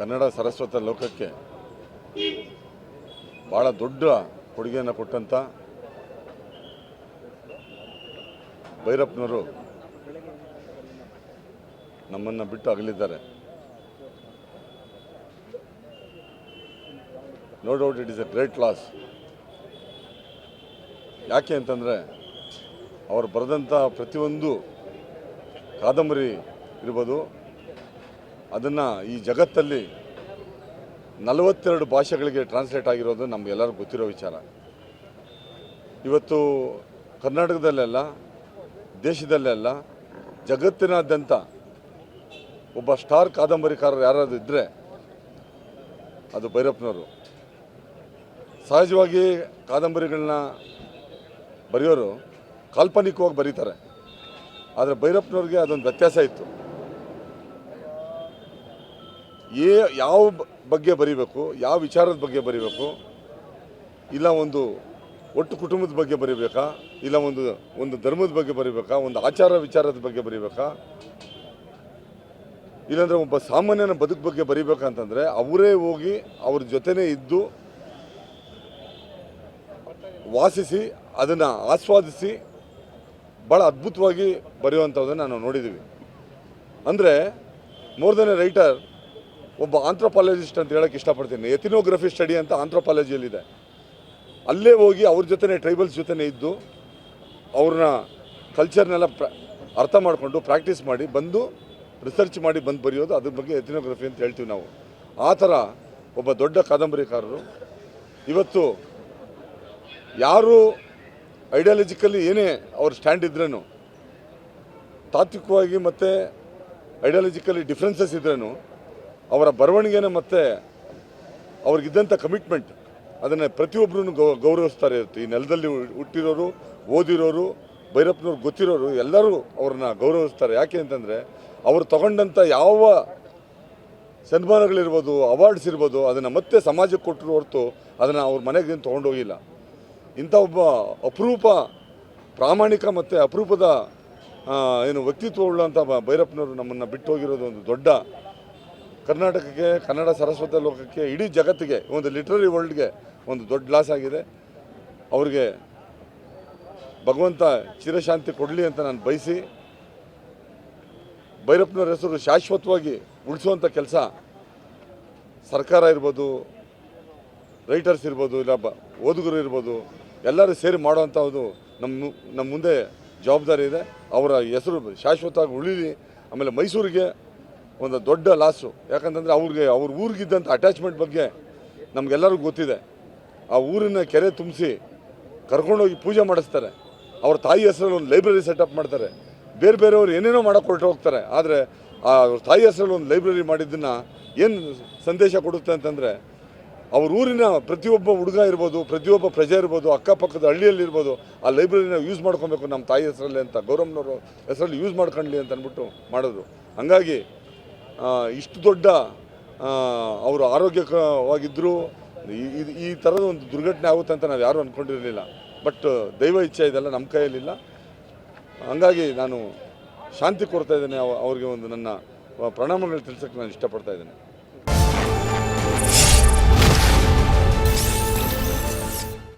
ಕನ್ನಡ ಸರಸ್ವತ ಲೋಕಕ್ಕೆ ಭಾಳ ದೊಡ್ಡ ಕೊಡುಗೆಯನ್ನು ಕೊಟ್ಟಂಥ ಭೈರಪ್ಪನವರು ನಮ್ಮನ್ನು ಬಿಟ್ಟು ಅಗಲಿದ್ದಾರೆ. No doubt it is a great loss ಯಾಕೆ ಅಂತಂದರೆ ಅವರು ಬರೆದಂಥ ಪ್ರತಿಯೊಂದು ಕಾದಂಬರಿ ಇರ್ಬೋದು ಅದನ್ನು ಈ ಜಗತ್ತಲ್ಲಿ ನಲವತ್ತೆರಡು ಭಾಷೆಗಳಿಗೆ ಟ್ರಾನ್ಸ್ಲೇಟ್ ಆಗಿರೋದು ನಮಗೆಲ್ಲರಿಗೂ ಗೊತ್ತಿರೋ ವಿಚಾರ. ಇವತ್ತು ಕರ್ನಾಟಕದಲ್ಲೆಲ್ಲ ದೇಶದಲ್ಲೆಲ್ಲ ಜಗತ್ತಿನಾದ್ಯಂತ ಒಬ್ಬ ಸ್ಟಾರ್ ಕಾದಂಬರಿಕಾರರು ಯಾರಾದರೂ ಇದ್ದರೆ ಅದು ಭೈರಪ್ಪನವರು. ಸಹಜವಾಗಿ ಕಾದಂಬರಿಗಳನ್ನ ಬರೆಯೋರು ಕಾಲ್ಪನಿಕವಾಗಿ ಬರೀತಾರೆ. ಆದರೆ ಭೈರಪ್ಪನವ್ರಿಗೆ ಅದೊಂದು ವ್ಯತ್ಯಾಸ ಇತ್ತು. ಏ ಯಾವ ಬಗ್ಗೆ ಬರೀಬೇಕು, ಯಾವ ವಿಚಾರದ ಬಗ್ಗೆ ಬರೀಬೇಕು, ಇಲ್ಲ ಒಂದು ಒಟ್ಟು ಕುಟುಂಬದ ಬಗ್ಗೆ ಬರೀಬೇಕಾ, ಇಲ್ಲ ಒಂದು ಒಂದು ಧರ್ಮದ ಬಗ್ಗೆ ಬರೀಬೇಕಾ, ಒಂದು ಆಚಾರ ವಿಚಾರದ ಬಗ್ಗೆ ಬರೀಬೇಕಾ? ಇಲ್ಲಾಂದರೆ ಒಬ್ಬ ಸಾಮಾನ್ಯನ ಬದುಕು ಬಗ್ಗೆ ಬರೀಬೇಕಂತಂದರೆ ಅವರೇ ಹೋಗಿ ಅವ್ರ ಜೊತೆನೇ ಇದ್ದು ವಾಸಿಸಿ ಅದನ್ನು ಆಸ್ವಾದಿಸಿ ಭಾಳ ಅದ್ಭುತವಾಗಿ ಬರೆಯುವಂಥದ್ದನ್ನು ನಾವು ನೋಡಿದ್ದೀವಿ ಅಂದರೆ ಮೋರ್ ದೆನ್ ಎ ರೈಟರ್ ಒಬ್ಬ ಆಂಥ್ರೋಪಾಲಜಿಸ್ಟ್ ಅಂತ ಹೇಳೋಕ್ಕೆ ಇಷ್ಟಪಡ್ತೀನಿ. ಎಥಿನೋಗ್ರಫಿ ಸ್ಟಡಿ ಅಂತ ಆಂಥ್ರೋಪಾಲಜಿಯಲ್ಲಿದೆ ಅಲ್ಲೇ ಹೋಗಿ ಅವ್ರ ಜೊತೆನೇ ಟ್ರೈಬಲ್ಸ್ ಜೊತೆನೇ ಇದ್ದು, ಅವ್ರನ್ನ ಕಲ್ಚರ್ನೆಲ್ಲ ಪ್ರ, ಅರ್ಥ ಮಾಡಿಕೊಂಡು ಪ್ರಾಕ್ಟೀಸ್ ಮಾಡಿ, ಬಂದು ರಿಸರ್ಚ್ ಮಾಡಿ ಬಂದು ಬರೆಯೋದು, ಅದ್ರ ಬಗ್ಗೆ ಎಥಿನೋಗ್ರಫಿ ಅಂತ ಹೇಳ್ತೀವಿ ನಾವು. ಆ ಥರ ಒಬ್ಬ ದೊಡ್ಡ ಕಾದಂಬರಿಕಾರರು. ಇವತ್ತು ಯಾರು ಐಡಿಯಾಲಜಿಕಲಿ ಏನೇ ಅವ್ರ ಸ್ಟ್ಯಾಂಡ್ ಇದ್ರೂ ತಾತ್ವಿಕವಾಗಿ ಮತ್ತು ಐಡಿಯಾಲಜಿಕಲಿ ಡಿಫ್ರೆನ್ಸಸ್ ಇದ್ರೇನು ಅವರ ಬರವಣಿಗೆನ ಮತ್ತು ಅವ್ರಿಗಿದ್ದಂಥ ಕಮಿಟ್ಮೆಂಟ್ ಅದನ್ನು ಪ್ರತಿಯೊಬ್ಬರೂ ಗೌ, ಗೌರವಿಸ್ತಾರೆ. ಇರುತ್ತೆ ಈ ನೆಲದಲ್ಲಿ ಹುಟ್ಟಿರೋರು, ಓದಿರೋರು, ಭೈರಪ್ಪನವ್ರು ಗೊತ್ತಿರೋರು ಎಲ್ಲರೂ ಅವ್ರನ್ನ ಗೌರವಿಸ್ತಾರೆ. ಯಾಕೆ ಅಂತಂದರೆ ಅವರು ತಗೊಂಡಂಥ ಯಾವ ಸನ್ಮಾನಗಳಿರ್ಬೋದು ಅವಾರ್ಡ್ಸ್ ಇರ್ಬೋದು, ಅದನ್ನು ಮತ್ತೆ ಸಮಾಜಕ್ಕೆ ಕೊಟ್ಟರು ಹೊರತು ಅದನ್ನು ಅವ್ರ ಮನೆಗೆ ತೊಗೊಂಡೋಗಿಲ್ಲ. ಇಂಥ ಒಬ್ಬ ಅಪರೂಪ, ಪ್ರಾಮಾಣಿಕ ಮತ್ತು ಅಪರೂಪದ ಏನು ವ್ಯಕ್ತಿತ್ವ ಉಳ್ಳಂಥ ಭೈರಪ್ಪನವರು ನಮ್ಮನ್ನು ಬಿಟ್ಟು ಹೋಗಿರೋದು ಒಂದು ದೊಡ್ಡ ಕರ್ನಾಟಕಕ್ಕೆ, ಕನ್ನಡ ಸರಸ್ವತ ಲೋಕಕ್ಕೆ, ಇಡೀ ಜಗತ್ತಿಗೆ, ಒಂದು ಲಿಟ್ರರಿ ವರ್ಲ್ಡ್ಗೆ ಒಂದು ದೊಡ್ಡ ಲಾಸ್ ಆಗಿದೆ. ಅವ್ರಿಗೆ ಭಗವಂತ ಚಿರಶಾಂತಿ ಕೊಡಲಿ ಅಂತ ನಾನು ಬಯಸಿ, ಭೈರಪ್ಪನವ್ರ ಹೆಸರು ಶಾಶ್ವತವಾಗಿ ಉಳಿಸುವಂಥ ಕೆಲಸ ಸರ್ಕಾರ ಇರ್ಬೋದು ರೈಟರ್ಸ್ ಇರ್ಬೋದು, ಇಲ್ಲ ಬ, ಓದುಗರು ಇರ್ಬೋದು, ಎಲ್ಲರೂ ಸೇರಿ ಮಾಡುವಂಥದ್ದು ನಮ್ಮ ನಮ್ಮ ಮುಂದೆ ಜವಾಬ್ದಾರಿ ಇದೆ. ಅವರ ಹೆಸರು ಶಾಶ್ವತವಾಗಿ ಉಳಿಲಿ. ಆಮೇಲೆ ಮೈಸೂರಿಗೆ ಒಂದು ದೊಡ್ಡ ಲಾಸು. ಯಾಕಂತಂದರೆ ಅವ್ರಿಗೆ, ಅವ್ರ ಊರಿಗಿದ್ದಂಥ ಅಟ್ಯಾಚ್ಮೆಂಟ್ ಬಗ್ಗೆ ನಮಗೆಲ್ಲರಿಗೂ ಗೊತ್ತಿದೆ. ಆ ಊರಿನ ಕೆರೆ ತುಂಬಿಸಿ ಕರ್ಕೊಂಡೋಗಿ ಪೂಜೆ ಮಾಡಿಸ್ತಾರೆ. ಅವ್ರ ತಾಯಿ ಹೆಸರಲ್ಲಿ ಒಂದು ಲೈಬ್ರರಿ ಸೆಟಪ್ ಮಾಡ್ತಾರೆ. ಬೇರೆ ಬೇರೆಯವ್ರು ಏನೇನೋ ಮಾಡಕ್ಕೆ ಹೋಗ್ತಾರೆ. ಆದರೆ ಆ ಅವ್ರ ತಾಯಿ ಹೆಸರಲ್ಲಿ ಒಂದು ಲೈಬ್ರರಿ ಮಾಡಿದ್ದನ್ನು ಏನು ಸಂದೇಶ ಕೊಡುತ್ತೆ ಅಂತಂದರೆ, ಅವ್ರ ಊರಿನ ಪ್ರತಿಯೊಬ್ಬ ಹುಡುಗ ಇರ್ಬೋದು, ಪ್ರತಿಯೊಬ್ಬ ಪ್ರಜೆ ಇರ್ಬೋದು, ಅಕ್ಕಪಕ್ಕದ ಹಳ್ಳಿಯಲ್ಲಿರ್ಬೋದು ಆ ಲೈಬ್ರರಿನ ಯೂಸ್ ಮಾಡ್ಕೊಬೇಕು ನಮ್ಮ ತಾಯಿ ಹೆಸರಲ್ಲಿ ಅಂತ ಗೌರಮ್ನವರು ಹೆಸರಲ್ಲಿ ಯೂಸ್ ಮಾಡ್ಕೊಳ್ಳಿ ಅಂತ ಅಂದ್ಬಿಟ್ಟು ಮಾಡಿದ್ರು ಹಂಗಾಗಿ ಇಷ್ಟು ದೊಡ್ಡ ಅವರು ಆರೋಗ್ಯಕವಾಗಿದ್ದರೂ ಈ- ಈ- ಥರದ ಒಂದು ದುರ್ಘಟನೆ ಆಗುತ್ತೆ ಅಂತ ನಾವು ಯಾರೂ ಅಂದ್ಕೊಂಡಿರಲಿಲ್ಲ ಬಟ್ ದೈವ ಇಚ್ಛೆ ಇದೆಲ್ಲ ನಮ್ಮ ಕೈಯಲ್ಲಿಲ್ಲ. ಹಂಗಾಗಿ ನಾನು ಶಾಂತಿ ಕೊಡ್ತಾ ಇದ್ದೇನೆ. ಅವ್ರಿಗೆ ಒಂದು ನನ್ನ ಪ್ರಣಾಮಗಳು ತಿಳಿಸೋಕ್ಕೆ ನಾನು ಇಷ್ಟಪಡ್ತಾ ಇದ್ದೇನೆ.